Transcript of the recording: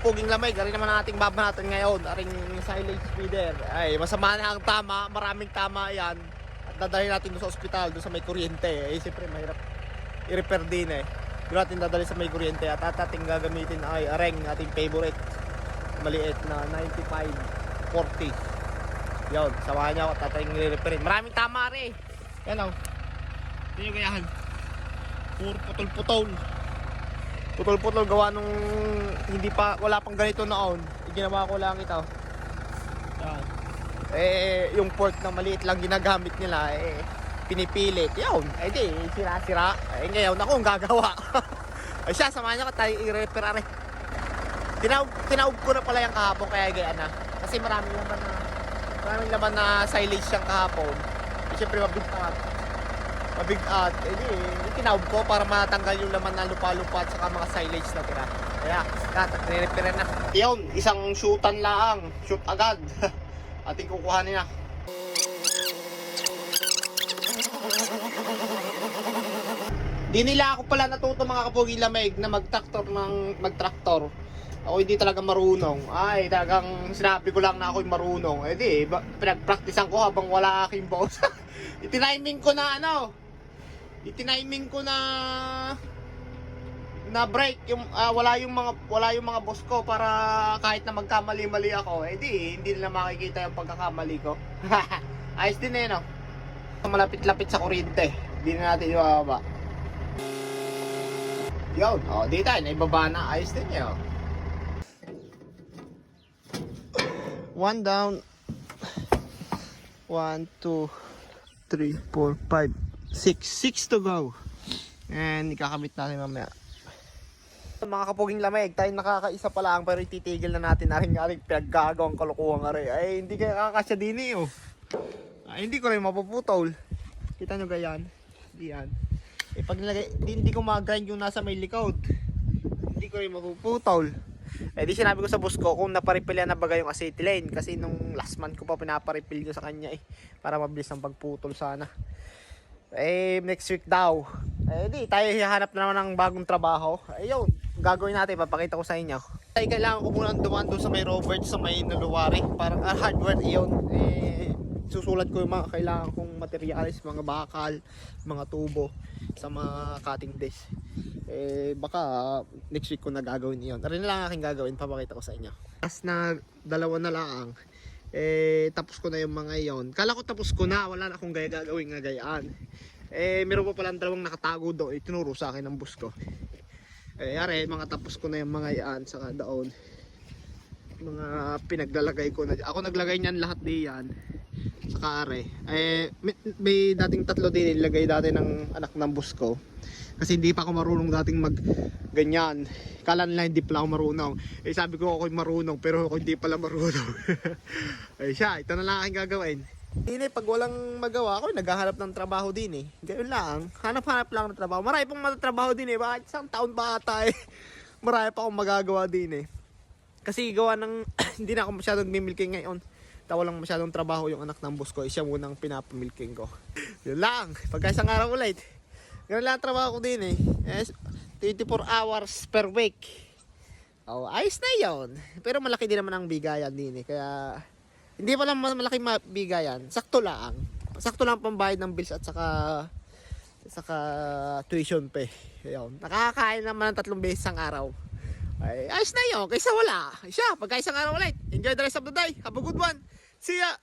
kapuging lamay, gari naman ating babanatan ngayon, aring silage feeder. Ay, masama na ang tama, maraming tama yan. At dadalhin natin sa ospital, doon sa may kuryente. Eh, siyempre, mahirap i-repair din eh. Doon natin dadalhin sa may kuryente at at ating gagamitin ay areng, ating favorite. Maliit na 95-40. Yun, samahan niyo ako at ating i-repairin. Maraming tama rin. Yan o. Hindi nyo gayahan. Puro putol-putol putol-putol gawa nung hindi pa wala pang ganito noon ginawa ko lang ito. Yan. Eh yung port na maliit lang ginagamit nila eh pinipilit. Yun eh di sira-sira. Eh ngayon ako ang gagawa. Ay siya samahan niya ka tayo i-repair are tinawag, tinawag ko na pala yung kahapon kaya gaya na. Kasi maraming laman na maraming laman na silage siyang kahapon. Eh, syempre mabigat mabigat eh di tinawag ko para matanggal yung laman na lupa-lupa at saka mga silage na tira kaya re-repair na yun isang shootan lang shoot agad ating kukuhanin na Di nila ako pala natuto mga kapugi lamig na mag-tractor ng mag-tractor. Ako hindi talaga marunong. Ay, talagang sinabi ko lang na ako'y marunong. Eh di, pinag-practicean ko habang wala aking boss. Itiniming ko na ano. Itiniming ko na na break yung ah, wala yung mga wala yung mga boss ko para kahit na magkamali-mali ako, eh di hindi nila makikita yung pagkakamali ko. Ayos din eh no. Malapit-lapit sa kuryente. Hindi na natin ibababa. Yun, oh, di tayo, naibaba na. Ayos din yun. One down. One, two, three, four, five, six. Six to go. And ikakamit natin mamaya. Mga kapuging lamig, tayo nakakaisa pa lang pero ititigil na natin na rin nga rin pinaggagawang kalukuhan nga rin. Ay, hindi kaya kakasya din eh oh. Ay, hindi ko rin mapuputol. Kita nyo gayan? Hindi yan. Eh, pag nilagay, di, hindi ko mag-grind yung nasa may likod. Hindi ko rin mapuputol. Eh, di sinabi ko sa boss ko kung naparipil yan na bagay yung acetylene. Kasi nung last month ko pa pinaparipil ko sa kanya eh. Para mabilis ang pagputol sana. Eh, next week daw. Eh, di, tayo hahanap na naman ng bagong trabaho. Eh, yun. Gagawin natin, papakita ko sa inyo. Ay, kailangan ko muna dumaan doon sa may Robert, sa may Nuluwari. Parang ah, hardware iyon. Eh, susulat ko yung mga kailangan kong materials, mga bakal, mga tubo sa mga cutting disc. Eh, baka next week ko na gagawin iyon. Arin na lang aking gagawin, papakita ko sa inyo. As na dalawa na lang, eh, tapos ko na yung mga iyon. Kala ko tapos ko na, wala na akong gagawin nga gayaan. Eh, meron pa pala dalawang nakatago doon, itinuro sa akin ng bus ko. Eh, yari, mga tapos ko na yung mga yan, saka doon. Mga pinaglalagay ko na. Ako naglagay niyan lahat di yan. Saka are. Eh, may, may dating tatlo din nilagay dati ng anak ng bus ko. Kasi hindi pa ako marunong dating mag ganyan. Kala nila hindi pala ako marunong. Eh sabi ko ako'y marunong pero ako hindi pala marunong. eh siya, ito na lang aking gagawin. Hindi pag walang magawa ako, naghahanap ng trabaho din eh. Ganoon lang, hanap-hanap lang ng trabaho. Marami pong matatrabaho din eh. Bakit isang taon pa ata eh. Marami pa akong magagawa din eh. Kasi gawa ng, hindi na ako masyadong mimilking ngayon. Tawa lang masyadong trabaho yung anak ng boss ko. Siya munang pinapamilking ko. Yun lang. Pagka isang araw ulit. Ganun lang ang trabaho ko din eh. eh 24 hours per week. Oh, ayos na yon. Pero malaki din naman ang bigayan din eh. Kaya hindi pa lang malaki mabigayan. Sakto lang. Sakto lang pambayad ng bills at saka saka tuition pay. Ayun. Nakakain naman ng tatlong beses ang araw. Ay, ayos na yun. Kaysa wala. Siya, pagka isang araw ulit. Enjoy the rest of the day. Have a good one. See ya!